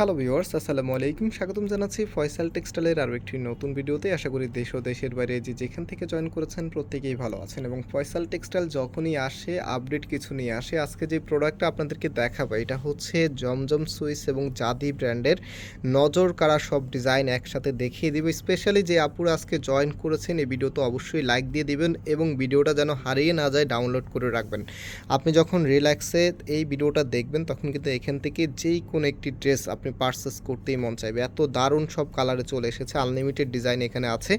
Hello viewers, আসসালামু আলাইকুম। স্বাগতম জানাচ্ছি ফয়সাল টেক্সটাইলের আরও একটি নতুন ভিডিওতে। আশা করি দেশ ও দেশের বাইরে যে যেখান থেকে জয়েন করেছেন প্রত্যেকেই ভালো আছেন এবং ফয়সাল টেক্সটাইল যখনই আসে, আপডেট কিছু নিয়ে আসে, আজকে যে প্রোডাক্টটা আপনাদেরকে দেখাবো, এটা হচ্ছে জমজম সুইস এবং জাদি ব্র্যান্ডের নজর কারা সব ডিজাইন একসাথে দেখিয়ে দিব। স্পেশালি যে আপুরা আজকে জয়েন করেছেন, এই ভিডিও তো অবশ্যই লাইক দিয়ে দিবেন এবং ভিডিওটা যেন হারিয়ে না যায়, ডাউনলোড করে রাখবেন। আপনি যখন রিল্যাক্সে এই ভিডিওটা দেখবেন, তখন কিন্তু এখান থেকে যেই কোনো একটি ড্রেস আপনি পারচেস করতেই মন চাইবে। এত দারুণ সব কালারে চলে এসেছে আনলিমিটেড ডিজাইন এখানে আছে।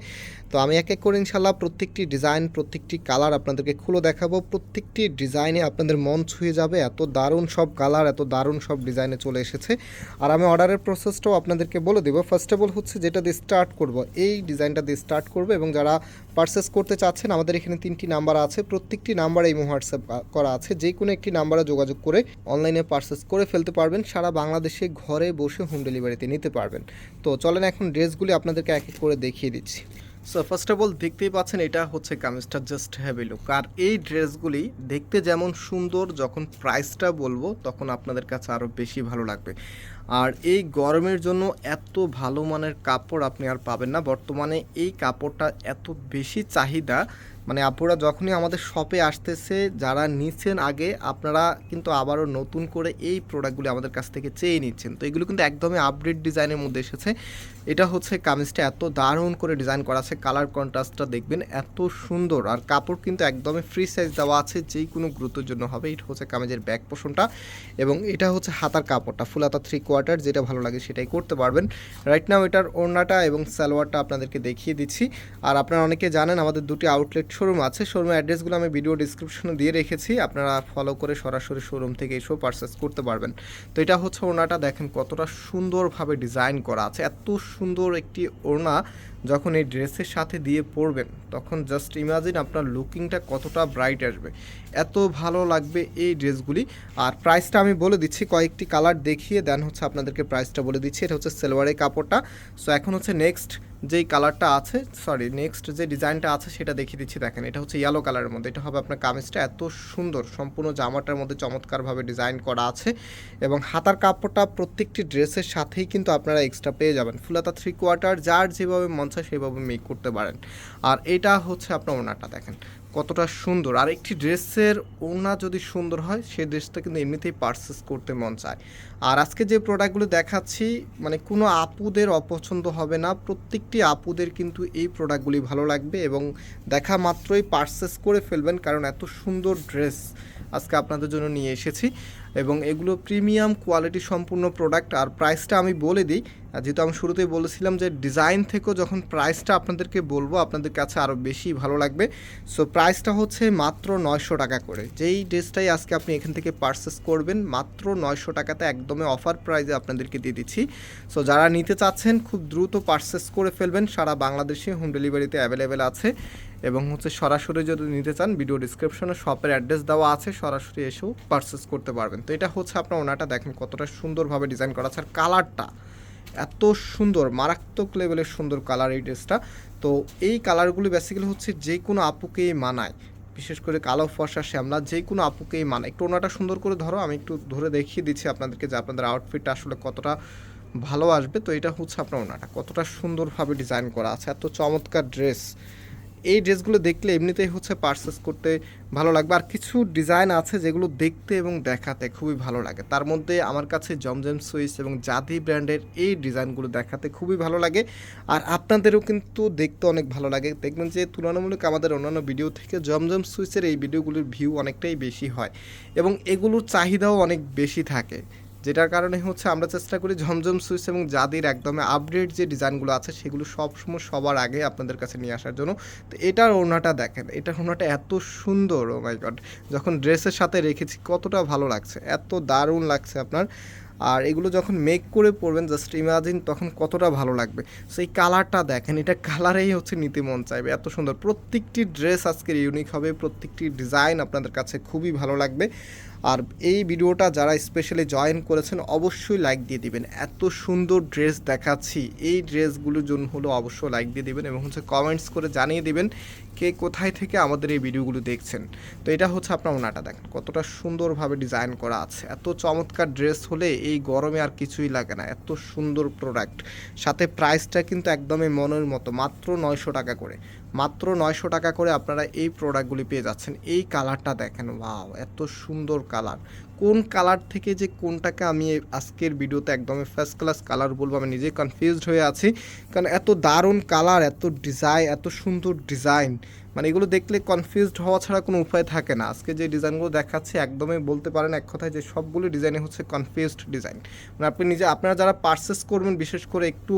তো আমি এক এক করে ইনশাল্লাহ প্রত্যেকটি ডিজাইন প্রত্যেকটি কালার আপনাদেরকে খুলে দেখাবো। প্রত্যেকটি ডিজাইনে আপনাদের মন ছুঁয়ে যাবে, এত দারুণ সব কালার এত দারুণ সব ডিজাইনে চলে এসেছে। আর আমি অর্ডারের প্রসেসটাও আপনাদেরকে বলে দেবো। ফার্স্ট অফ অল হচ্ছে যেটা দিয়ে স্টার্ট করব, এই ডিজাইনটা দিয়ে স্টার্ট করব এবং যারা পারচেস করতে চাচ্ছেন, আমাদের এখানে তিনটি নাম্বার আছে। প্রত্যেকটি নাম্বার এই হোয়াটসঅ্যাপ করা আছে। যে কোনো একটি নাম্বারে যোগাযোগ করে অনলাইনে পারচেস করে ফেলতে পারবেন। সারা বাংলাদেশে ঘরে বসে হোম ডেলিভারিতে নিতে পারবেন। তো চলেন এখন ড্রেসগুলি আপনাদেরকে এক এক করে দেখিয়ে দিচ্ছি। সো ফার্স্ট অফ অল দেখতেই পাচ্ছেন, এটা হচ্ছে কামিজটা জাস্ট হ্যাভি লুক আর এই ড্রেসগুলি দেখতে যেমন সুন্দর, যখন প্রাইসটা বলব, তখন আপনাদের কাছে আরও বেশি ভালো লাগবে। আর এই গরমের জন্য এত ভালো মানের কাপড় আপনি আর পাবেন না। বর্তমানে এই কাপড়টা এত বেশি চাহিদা মানে আপুরা যখনই আমাদের শপে আসতেছে, যারা নিচ্ছেন আগে, আপনারা কিন্তু আবারও নতুন করে এই প্রোডাক্টগুলি আমাদের কাছ থেকে চেয়ে নিচ্ছেন। তো এগুলো কিন্তু একদমই আপডেট ডিজাইনের মধ্যে এসেছে। এটা হচ্ছে কামিজটা এত দারুণ করে ডিজাইন করা আছে কালার কন্ট্রাস্টটা দেখবেন, এত সুন্দর। আর কাপড় কিন্তু একদমই ফ্রি সাইজ দেওয়া আছে যেই কোনো গুরুত্বের জন্য হবে। এটা হচ্ছে কামিজের ব্যাক পোষণটা এবং এটা হচ্ছে হাতার কাপড়টা ফুল হাতা থ্রি কোয়ার্টার যেটা ভালো লাগে সেটাই করতে পারবেন। রাইট নাও এটার ওড়নাটা এবং সালোয়ারটা আপনাদেরকে দেখিয়ে দিচ্ছি। আর আপনারা অনেকে জানেন, আমাদের দুটি আউটলেট শোরুম আছে শোরুমের অ্যাড্রেসগুলো আমি ভিডিও ডিসক্রিপশনে দিয়ে রেখেছি, আপনারা ফলো করে সরাসরি শোরুম থেকে এসেও পারচেস করতে পারবেন। তো এটা হচ্ছে ওড়নাটা দেখেন কতটা সুন্দরভাবে ডিজাইন করা আছে, এত সুন্দর একটি ওড়না, যখন এই ড্রেসের সাথে দিয়ে পরবেন, তখন জাস্ট ইমাজিন আপনার লুকিংটা কতটা ব্রাইট আসবে। এত ভালো লাগবে এই ড্রেসগুলি আর প্রাইসটা আমি বলে দিচ্ছি, কয়েকটি কালার দেখিয়ে দেন হচ্ছে আপনাদেরকে প্রাইসটা বলে দিচ্ছি, এটা হচ্ছে সেলোয়ারের কাপড়টা। সো এখন হচ্ছে নেক্সট যেই কালারটা আছে সরি নেক্সট যে ডিজাইনটা আছে সেটা দেখিয়ে দিচ্ছি, দেখেন, এটা হচ্ছে ইয়েলো কালারের মধ্যে। এটা হবে আপনার কামিজটা এত সুন্দর, সম্পূর্ণ জামাটার মধ্যে চমৎকারভাবে ডিজাইন করা আছে এবং হাতার কাপড়টা প্রত্যেকটি ড্রেসের সাথেই কিন্তু আপনারা এক্সট্রা পেয়ে যাবেন। ফুলাতা থ্রি কোয়ার্টার যার যেভাবে মন চায় সেভাবে মেক করতে পারেন। আর এটা হচ্ছে আপনার ওনারটা দেখেন। কতটা সুন্দর। আর একটি ড্রেসের ওনা যদি সুন্দর হয়, সেই ড্রেসটা কিন্তু এমনিতেই পারচেস করতে মন চায়। আর আজকে যে প্রোডাক্টগুলো দেখাচ্ছি মানে কোনো আপুদের অপছন্দ হবে না। প্রত্যেকটি আপুদের কিন্তু এই প্রোডাক্টগুলি ভালো লাগবে এবং দেখা মাত্রই পারচেস করে ফেলবেন, কারণ এত সুন্দর ড্রেস আজকে আপনাদের জন্য নিয়ে এসেছি। এবং এগুলো প্রিমিয়াম কোয়ালিটি সম্পূর্ণ প্রোডাক্ট। আর প্রাইসটা আমি বলে দিই যেহেতু আমি শুরুতেই বলেছিলাম যে ডিজাইন থেকেও যখন প্রাইসটা আপনাদেরকে বলব, আপনাদের কাছে আরও বেশি ভালো লাগবে। সো প্রাইসটা হচ্ছে মাত্র নয়শো টাকা করে। যেই ড্রেসটাই আজকে আপনি এখান থেকে পারচেস করবেন, মাত্র নয়শো টাকাতে একদমই অফার প্রাইসে আপনাদেরকে দিয়ে দিচ্ছি। সো যারা নিতে চাচ্ছেন, খুব দ্রুত পারচেস করে ফেলবেন। সারা বাংলাদেশে হোম ডেলিভারিতে অ্যাভেলেবেল আছে। এবং হচ্ছে সরাসরি যদি নিতে চান ভিডিও ডিসক্রিপশনে শপের অ্যাড্রেস দেওয়া আছে, সরাসরি এসেও পারচেস করতে পারবেন। তো এটা হচ্ছে আপনার ওনাটা, দেখেন কতটা সুন্দরভাবে ডিজাইন করা আছে আর কালারটা এত সুন্দর, মারাত্মক লেভেলের সুন্দর কালার এই ড্রেসটা তো এই কালারগুলি বেসিক্যালি হচ্ছে যে কোনো আপুকেই মানায়। বিশেষ করে কালো ফর্সা শ্যামলা, যে কোনো আপুকেই মানায়। একটু ওনাটা সুন্দর করে ধরো, আমি একটু ধরে দেখিয়ে দিচ্ছি আপনাদেরকে যে আপনাদের আউটফিটটা আসলে কতটা ভালো আসবে। তো এটা হচ্ছে আপনার ওনাটা, কতটা সুন্দরভাবে ডিজাইন করা আছে। এত চমৎকার ড্রেস এই ড্রেসগুলো দেখলে এমনিতেই হচ্ছে পারচেস করতে ভালো লাগবে। আর কিছু ডিজাইন আছে যেগুলো দেখতে এবং দেখাতে খুবই ভালো লাগে। তার মধ্যে আমার কাছে জমজম সুইস এবং জাদি ব্র্যান্ডের এই ডিজাইনগুলো দেখাতে খুবই ভালো লাগে। আর আপনাদেরও কিন্তু দেখতে অনেক ভালো লাগে। দেখবেন যে তুলনামূলক আমাদের অন্যান্য ভিডিও থেকে জমজম সুইসের এই ভিডিওগুলির ভিউ অনেকটাই বেশি হয় এবং এগুলোর চাহিদাও অনেক বেশি থাকে। যেটার কারণে হচ্ছে আমরা চেষ্টা করি ঝমঝম সুইচ এবং যাদের একদমই আপডেট যে ডিজাইনগুলো আছে সেগুলো সবসময় সবার আগে আপনাদের কাছে নিয়ে আসার জন্য। তো এটার ওনাটা দেখেন, এটার ওনাটা এত সুন্দর ও মাই গড যখন ড্রেসের সাথে রেখেছি কতটা ভালো লাগছে, এত দারুণ লাগছে আপনার। আর এগুলো যখন মেক করে পরবেন জাস্ট ইমাজিন তখন কতটা ভালো লাগবে। সেই কালারটা দেখেন, এটা কালারেই হচ্ছে নিতে মন চাইবে, এত সুন্দর। প্রত্যেকটি ড্রেস আজকের ইউনিক হবে, প্রত্যেকটি ডিজাইন আপনাদের কাছে খুবই ভালো লাগবে। আর এই ভিডিওটা যারা স্পেশালি জয়েন করেছেন, অবশ্যই লাইক দিয়ে দিবেন। এত সুন্দর ড্রেস দেখাচ্ছি। এই ড্রেসগুলোর জন্য হলো অবশ্যই লাইক দিয়ে দিবেন এবং হচ্ছে কমেন্টস করে জানিয়ে দিবেন কে কোথায় থেকে আমাদের এই ভিডিওগুলো দেখছেন। তো এটা হচ্ছে আপনার ওনাটা, দেখেন কতটা সুন্দরভাবে ডিজাইন করা আছে। এত চমৎকার ড্রেস হলে এই গরমে আর কিছুই লাগে না। এত সুন্দর প্রোডাক্ট সাথে প্রাইসটা কিন্তু একদমই মনের মতো, মাত্র নয়শো টাকা করে। মাত্র নয়শো টাকা করে আপনারা এই প্রোডাক্টগুলি পেয়ে যাচ্ছেন। এই কালারটা দেখেন ওয়াও এত সুন্দর কালার কোন কালার থেকে যে কোনটাকে আমি আজকের ভিডিওতে একদমই ফার্স্ট ক্লাস কালার বলব, আমি নিজেই কনফিউজড হয়ে আছি। কারণ এত দারুণ কালার এত ডিজাইন এত সুন্দর ডিজাইন মানে এগুলো দেখলে কনফিউজড হওয়া ছাড়া কোনো উপায় থাকে না। আজকে যে ডিজাইনগুলো দেখাচ্ছে, একদমই বলতে পারেন এক কথায় যে সবগুলো ডিজাইনে হচ্ছে কনফিউজড ডিজাইন মানে আপনি নিজে, আপনারা যারা পারচেস করবেন, বিশেষ করে একটু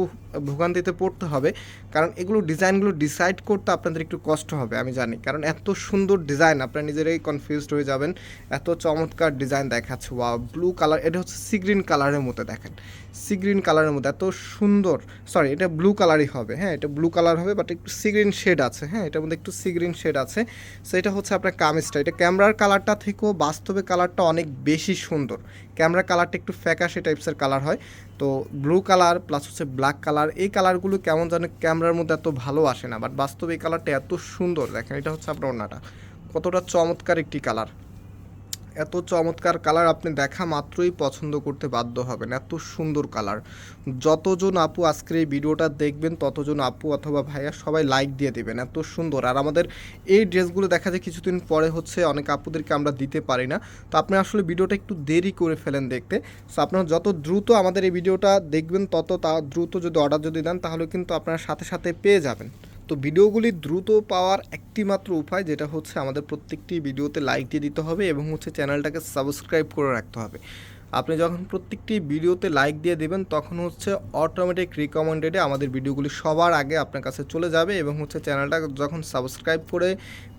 ভোগান্তিতে পড়তে হবে, কারণ এগুলো ডিজাইনগুলো ডিসাইড করতে আপনাদের একটু কষ্ট হবে, আমি জানি। কারণ এত সুন্দর ডিজাইন আপনারা নিজেরাই কনফিউজড হয়ে যাবেন। এত চমৎকার ডিজাইন দেখাচ্ছে ওয়া ব্লু কালার এটা হচ্ছে সি গ্রিন কালারের মতো দেখেন। সি গ্রিন কালারের মধ্যে এত সুন্দর সরি এটা ব্লু কালারই হবে হ্যাঁ এটা ব্লু কালার হবে বাট একটু সি গ্রিন শেড আছে হ্যাঁ এটার মধ্যে একটু সি গ্রিন শেড আছে। সো এটা হচ্ছে আপনার কামিজটা এটা ক্যামেরার কালারটা থেকেও বাস্তবে কালারটা অনেক বেশি সুন্দর। ক্যামেরা কালারটা একটু ফ্যাকাশে টাইপসের কালার হয়। তো ব্লু কালার প্লাস হচ্ছে ব্ল্যাক কালার এই কালারগুলো কেমন যেন ক্যামেরার মধ্যে এত ভালো আসে না বাট বাস্তবে এই কালারটা এত সুন্দর, দেখেন, এটা হচ্ছে আপনার ওনাটা কতটা চমৎকার একটি কালার এত চমৎকার কালার আপনি দেখা মাত্রই পছন্দ করতে বাধ্য হবেন, এত সুন্দর কালার। যতজন আপু আজকের এই ভিডিওটা দেখবেন, ততজন আপু অথবা ভাইয়া সবাই লাইক দিয়ে দেবেন, এত সুন্দর। আর আমাদের এই ড্রেসগুলো দেখা যায় কিছুদিন পরে হচ্ছে অনেক আপুদেরকে আমরা দিতে পারি না। তো আপনি আসলে ভিডিওটা একটু দেরি করে ফেলেন দেখতে। সো আপনারা যত দ্রুত আমাদের এই ভিডিওটা দেখবেন, তত তা দ্রুত যদি অর্ডার যদি দেন, তাহলে কিন্তু আপনারা সাথে সাথে পেয়ে যাবেন। তো ভিডিওগুলি দ্রুত পাওয়ার একটি মাত্র উপায় যেটা হচ্ছে আমাদের প্রত্যেকটি ভিডিওতে লাইক দিয়ে দিতে হবে এবং হচ্ছে চ্যানেলটাকে সাবস্ক্রাইব করে রাখতে হবে। আপনি যখন প্রত্যেকটি ভিডিওতে লাইক দিয়ে দেবেন, তখন হচ্ছে অটোমেটিক রিকমেন্ডেডে আমাদের ভিডিওগুলি সবার আগে আপনার কাছে চলে যাবে এবং হচ্ছে চ্যানেলটা যখন সাবস্ক্রাইব করে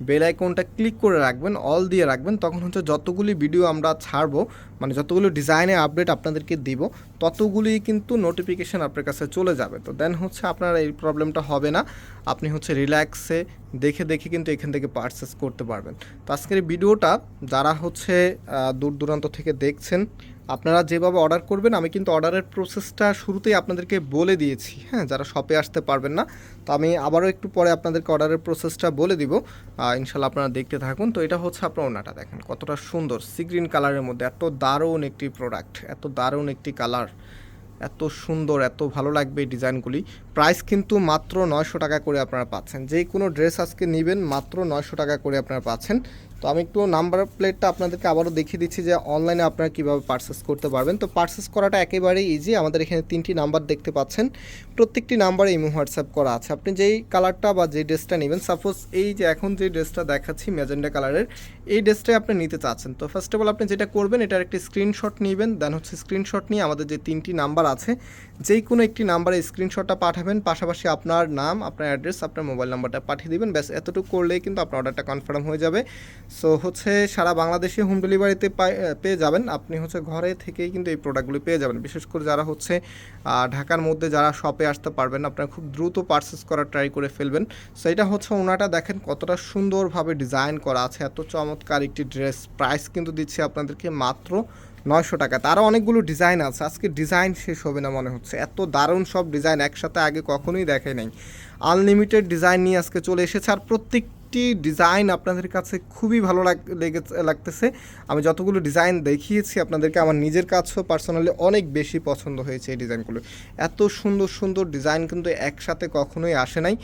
বেল আইকনটা ক্লিক করে রাখবেন অল দিয়ে রাখবেন, তখন হচ্ছে যতগুলি ভিডিও আমরা ছাড়বো মানে যতগুলো ডিজাইনের আপডেট আপনাদেরকে দিব ততগুলি কিন্তু নোটিফিকেশান আপনার কাছে চলে যাবে। তো দেন হচ্ছে আপনার এই প্রবলেমটা হবে না। আপনি হচ্ছে রিল্যাক্সে দেখে দেখে কিন্তু এখান থেকে পারচেস করতে পারবেন। তো আজকের ভিডিওটা যারা হচ্ছে দূর দূরান্ত থেকে দেখছেন, আপনারা যেভাবে অর্ডার করবেন, আমি কিন্তু অর্ডারের প্রসেসটা শুরুতেই আপনাদেরকে বলে দিয়েছি। হ্যাঁ যারা শপে আসতে পারবেন না, তো আমি আবারও একটু পরে আপনাদেরকে অর্ডারের প্রসেসটা বলে দিব। ইনশাল্লাহ আপনারা দেখতে থাকুন। তো এটা হচ্ছে আপনার ওনাটা দেখেন, কতটা সুন্দর সি গ্রিন কালারের মধ্যে, এত দারুণ একটি প্রোডাক্ট এত দারুণ একটি কালার এত সুন্দর, এত ভালো লাগবে এই ডিজাইনগুলি প্রাইস কিন্তু মাত্র নয়শো টাকা করে আপনারা পাচ্ছেন। যে কোনো ড্রেস আজকে নেবেন মাত্র নয়শো টাকা করে আপনারা পাচ্ছেন। তো আমি একটু নাম্বার প্লেটটা আপনাদেরকে আবারও দেখিয়ে দিচ্ছি যে অনলাইনে আপনারা কীভাবে পারচেস করতে পারবেন। তো পারচেস করাটা একেবারেই ইজি আমাদের এখানে তিনটি নাম্বার দেখতে পাচ্ছেন। প্রত্যেকটি নাম্বারে ইমো হোয়াটসঅ্যাপ করা আছে। আপনি যেই কালারটা বা যেই ড্রেসটা নেবেন সাপোজ এই যে এখন যে ড্রেসটা দেখাচ্ছি ম্যাজেন্ডা কালারের এই ড্রেসটাই আপনি নিতে চাচ্ছেন। তো ফার্স্ট অফ অল আপনি যেটা করবেন, এটার একটি স্ক্রিনশট নেবেন দেন হচ্ছে স্ক্রিনশট নিয়ে আমাদের যে তিনটি নাম্বার আছে যেই কোনো একটি নাম্বারে স্ক্রিনশটটা পাঠাবেন, পাশাপাশি আপনার নাম, আপনার অ্যাড্রেস আপনার মোবাইল নাম্বারটা পাঠিয়ে দিবেন। ব্যাস, এতটুকু করলেই কিন্তু আপনার অর্ডারটা কনফার্ম হয়ে যাবে। সো হচ্ছে সারা বাংলাদেশে হোম ডেলিভারিতে পেয়ে যাবেন। আপনি হচ্ছে ঘরে থেকেই কিন্তু এই প্রোডাক্টগুলি পেয়ে যাবেন। বিশেষ করে যারা হচ্ছে ঢাকার মধ্যে যারা শপে আসতে পারবেন, আপনারা খুব দ্রুত পারচেস করার ট্রাই করে ফেলবেন। সো এটা হচ্ছে ওনাটা দেখেন কতটা সুন্দরভাবে ডিজাইন করা আছে। এত চমৎকার একটি ড্রেস প্রাইস কিন্তু দিচ্ছে আপনাদেরকে মাত্র নয়শো টাকা। তারও অনেকগুলো ডিজাইন আছে। আজকে ডিজাইন শেষ হবে না মনে হচ্ছে। এত দারুণ সব ডিজাইন একসাথে আগে কখনোই দেখাই নাই। আনলিমিটেড ডিজাইন নিয়ে আজকে চলে এসেছে। আর প্রত্যেকটি ডিজাইন আপনাদের কাছে খুবই ভালো লাগ লেগে লাগতেছে। আমি যতগুলো ডিজাইন দেখিয়েছি আপনাদেরকে, আমার নিজের কাছেও পার্সোনালি অনেক বেশি পছন্দ হয়েছে এই ডিজাইনগুলো। এত সুন্দর সুন্দর ডিজাইন কিন্তু একসাথে কখনোই আসে নাই।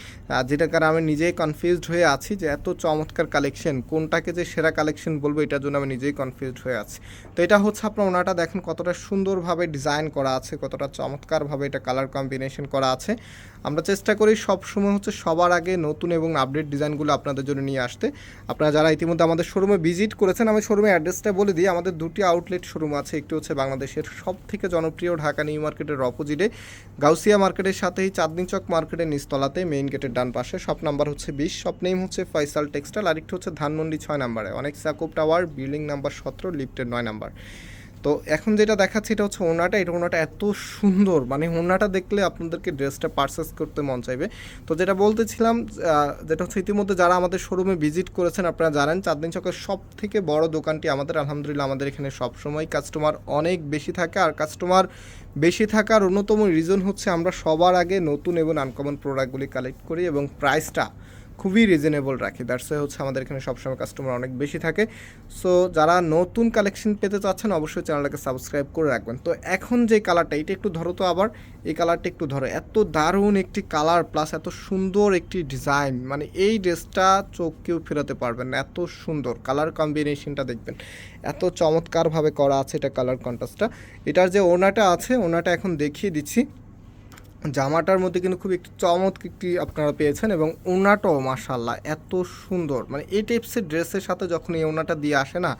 যেটা কারণে আমি নিজেই কনফিউজড হয়ে আছি যে এত চমৎকার কালেকশন কোনটাকে যে সেরা কালেকশন বলব, এটার জন্য আমি নিজেই কনফিউজড হয়ে আছি। তো এটা হচ্ছে আপনার ওনাটা দেখেন কতটা সুন্দরভাবে ডিজাইন করা আছে, কতটা চমৎকারভাবে এটা কালার কম্বিনেশন করা আছে। আমরা চেষ্টা করি সবসময় হচ্ছে সবার আগে নতুন এবং আপডেট ডিজাইনগুলো আপনাদের জন্য নিয়ে আসতে। আপনারা যারা ইতিমধ্যে আমাদের শোরুমে ভিজিট করেছেন, আমি শোরুমের অ্যাড্রেসটা বলে দিই। আমাদের দুটি আউটলেট শোরুম আছে, একটি হচ্ছে বাংলাদেশের সব থেকে জনপ্রিয় ঢাকা নিউ মার্কেটের অপোজিটে, গাউসিয়া মার্কেটের সাথেই চাঁদনি চক মার্কেটের নিচতলাতে, মেইন গেটের ডান পাশে। শপ নাম্বার হচ্ছে বিশ, শপ নেম হচ্ছে ফয়সাল টেক্সটাইল, আরেকটি হচ্ছে ধানমন্ডি ছয় নাম্বারে। অনেক সাকুব টাওয়ার, বিল্ডিং নাম্বার সতেরো, লিফটের নয় নাম্বার। তো এখন যেটা দেখাচ্ছি এটা হচ্ছে ওনাটা এটা ওনাটা এত সুন্দর। মানে ওনাটা দেখলে আপনাদেরকে ড্রেসটা পারচেস করতে মন চাইবে। তো যেটা বলতেছিলাম যেটা হচ্ছে ইতিমধ্যে যারা আমাদের শোরুমে ভিজিট করেছেন, আপনারা জানেন, চাঁদনি চকের সব থেকে বড় দোকানটি আমাদের, আলহামদুলিল্লাহ, আমাদের এখানে সবসময় কাস্টমার অনেক বেশি থাকে। আর কাস্টমার বেশি থাকার অন্যতম রিজন হচ্ছে আমরা সবার আগে নতুন এবং আনকমন প্রোডাক্টগুলি কালেক্ট করি এবং প্রাইসটা খুবই রিজনেবল রাখি। দ্যাটস হচ্ছে আমাদের এখানে সবসময় কাস্টমার অনেক বেশি থাকে। সো যারা নতুন কালেকশন পেতে চাচ্ছেন, অবশ্যই চ্যানেলটাকে সাবস্ক্রাইব করে রাখবেন। তো এখন যে কালারটা এটা একটু ধরো তো আবার। এই কালারটা একটু ধরো। এত দারুণ একটি কালার প্লাস এত সুন্দর একটি ডিজাইন মানে এই ড্রেসটা চোখ কেউ ফেরাতে পারবেন না। এত সুন্দর কালার কম্বিনেশনটা দেখবেন। এত চমৎকারভাবে করা আছে এটা কালার কন্ট্রাস্টটা এটার যে ওনাটা আছে ওনাটা এখন দেখিয়ে দিচ্ছি। জামাটার মধ্যে কিন্তু খুব একটি চমৎকার একটি আপনারা পেয়েছেন এবং ওনাটাও মাসাল্লাহ এত সুন্দর। মানে এই টাইপসের ড্রেসের সাথে যখন এই ওনাটা দিয়ে আসে না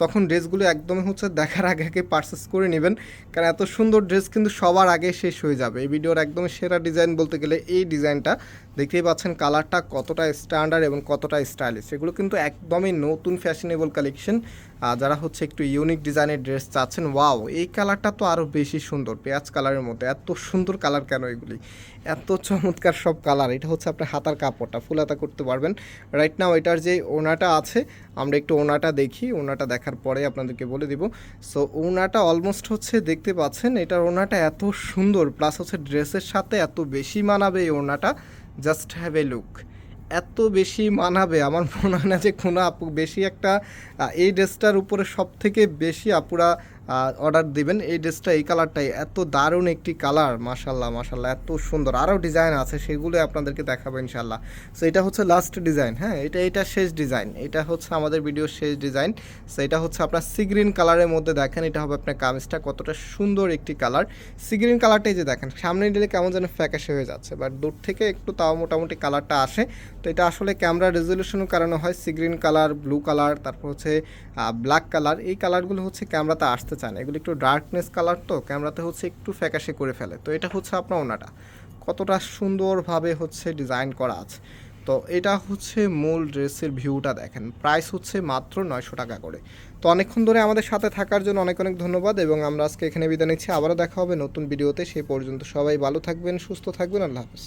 তখন ড্রেসগুলো একদমই হচ্ছে দেখার আগে আগে পারচেস করে নেবেন। কারণ এত সুন্দর ড্রেস কিন্তু সবার আগে শেষ হয়ে যাবে। এই ভিডিওর একদম সেরা ডিজাইন বলতে গেলে এই ডিজাইনটা দেখতেই পাচ্ছেন কালারটা কতটা স্ট্যান্ডার্ড এবং কতটা স্টাইলিশ এগুলো কিন্তু একদমই নতুন ফ্যাশনেবল কালেকশন যারা হচ্ছে একটু ইউনিক ডিজাইনের ড্রেস চাচ্ছেন ওয়াও এই কালারটা তো আরও বেশি সুন্দর, পেঁয়াজ কালারের মধ্যে। এত সুন্দর কালার কেন এগুলি? এত চমৎকার সব কালার। এটা হচ্ছে আপনার হাতার কাপড়টা, ফুল হাতা করতে পারবেন। রাইট নাও এটার যে ওনাটা আছে, আমরা একটু ওনাটা দেখি, ওনাটা দেখার পরে আপনাদেরকে বলে দিব। সো ওনাটা অলমোস্ট হচ্ছে দেখতে পাচ্ছেন, এটার ওনাটা এত সুন্দর প্লাস হচ্ছে ড্রেসের সাথে এত বেশি মানাবে এই ওনাটা। জাস্ট হ্যাভ এ লুক এত বেশি মানাবে, আমার মনে হয় না যে কোনো আপু, বেশি একটা এই ড্রেসটার উপরে সব থেকে বেশি আপুরা অর্ডার দিবেন। এই ড্রেসটা, এই কালারটাই। এত দারুণ একটি কালার মাশাল্লাহ মাশাল্লাহ এত সুন্দর। আরও ডিজাইন আছে, সেগুলো আপনাদেরকে দেখাবো ইনশাল্লাহ সো এটা হচ্ছে লাস্ট ডিজাইন হ্যাঁ? এটা এটা শেষ ডিজাইন এটা হচ্ছে আমাদের ভিডিওর শেষ ডিজাইন সো এটা হচ্ছে আপনার সিগ্রিন কালারের মধ্যে দেখেন, এটা হবে আপনার কামিজটা। কতটা সুন্দর একটি কালার। সিগ্রিন কালারটাই যে দেখেন, সামনে দিলে কেমন যেন ফ্যাকাশে হয়ে যাচ্ছে। বাট দূর থেকে একটু তাও মোটামুটি কালারটা আসে। তো, এটা আসলে ক্যামেরা রেজলিউশনের কারণে হয়। Sea green colour blue colour, তারপর হচ্ছে ব্ল্যাক কালার। এই কালারগুলো হচ্ছে ক্যামেরাতে আসতে চায় না এগুলো একটু ডার্কনেস কালার তো ক্যামেরাতে হচ্ছে একটু ফ্যাকাশে করে ফেলে। তো এটা হচ্ছে আপনার ওনাটা। কতটা সুন্দরভাবে হচ্ছে ডিজাইন করা আছে। তো এটা হচ্ছে মূল ড্রেসের ভিউটা দেখেন। প্রাইস হচ্ছে মাত্র নয়শো টাকা করে। তো অনেকক্ষণ ধরে আমাদের সাথে থাকার জন্য অনেক অনেক ধন্যবাদ এবং আমরা আজকে এখানে বিদায় নিচ্ছি। আবারও দেখা হবে নতুন ভিডিওতে সেই পর্যন্ত সবাই ভালো থাকবেন, সুস্থ থাকবেন। আল্লাহ হাফেজ।